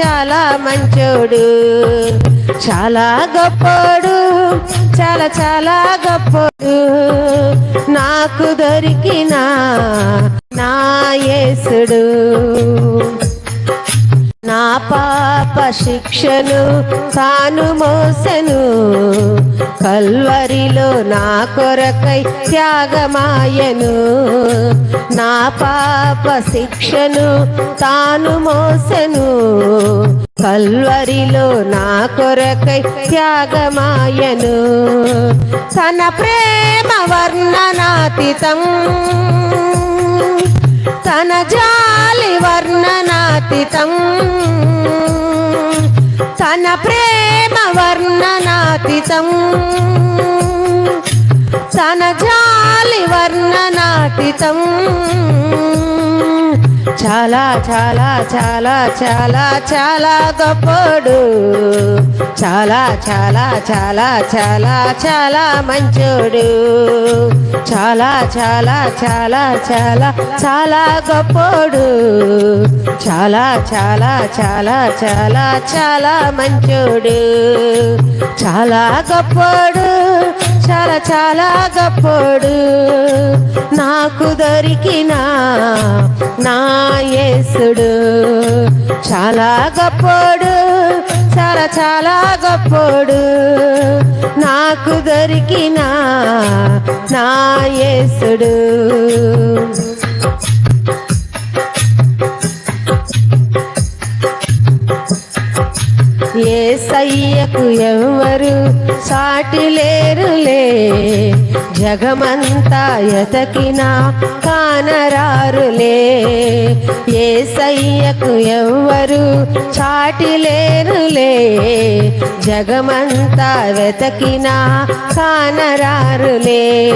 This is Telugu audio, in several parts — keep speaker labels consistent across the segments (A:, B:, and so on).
A: చాలా మంచోడు చాలా గొప్పోడు చాలా చాలా గొప్పోడు. నాకు దొరికిన నా యేసుడు. పాప శిక్షను తాను మోసెను. కల్వరిలో నా కొరకై త్యాగమాయను. నా పాప శిక్షను తాను మోసెను. కల్వరిలో నా కొరకై త్యాగమాయను. తన ప్రేమ వర్ణనాతీతం. తన జాలి వర్ణనాతీతం. తన ప్రేమ వర్ణనాతీతం తన జాలి వర్ణనాతీతం చాలా చాలా చాలా చాలా చాలా గొప్పోడు చాలా చాలా చాలా చాలా చాలా మంచోడు చాలా చాలా చాలా చాలా చాలా గొప్పోడు చాలా చాలా చాలా చాలా చాలా మంచోడు చాలా గొప్పోడు చాలా చాలా గొప్పోడు. నాకు దొరికిన నా యేసుడు. చాలా గొప్పోడు చాలా చాలా గొప్పోడు. నాకు దొరికిన నా యేసుడు. ఏ సయ్యకు ఎవరు సాటి లేరులే. జగమంతా ఎతకినా కానరారులే. ఏ సయ్యకు ఎవరు చాటి లేరులే. జగమంతా వెతకినా కానరారులే.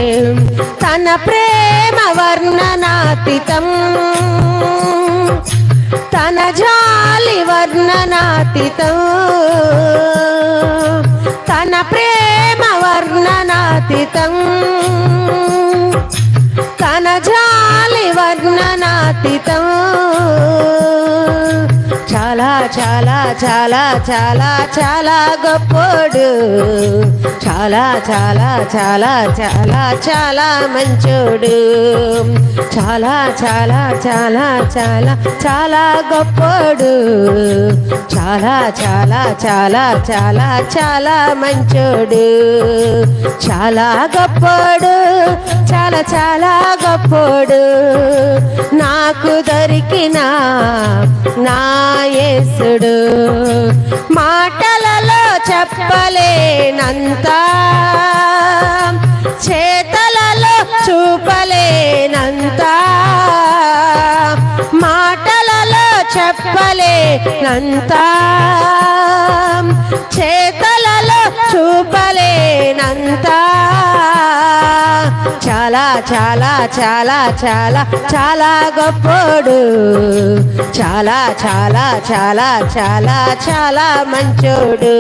A: తన ప్రేమ వర్ణనాతీతం. తన జాలి వర్ణ వర్ణనాతితో. తన ప్రేమ వర్ణనాతితం. తన జాలి వర్ణనాతితో. చాలా చాలా చాలా చాలా చాలా గొప్పోడు చాలా చాలా చాలా చాలా చాలా మంచోడు చాలా చాలా చాలా చాలా చాలా గొప్పోడు చాలా చాలా చాలా చాలా చాలా మంచోడు చాలా గొప్పోడు చాలా చాలా గొప్పోడు నాకు దొరికిన నా యేసుడు. మాటలలో చెప్పలేనంత చేతలలో చూపలేనంత మాటలలో చెప్పలేనంత చేతలలో చూపలేనంత. చాలా చాలా చాలా చాలా చాలా గొప్పోడు. చాలా చాలా చాలా చాలా చాలా మంచోడు.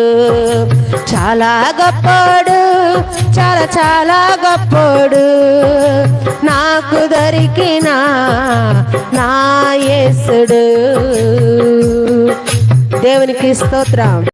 A: చాలా గొప్పోడు చాలా చాలా గొప్పోడు. నాకు దొరికిన నా యేసుడు. దేవునికి స్తోత్రం.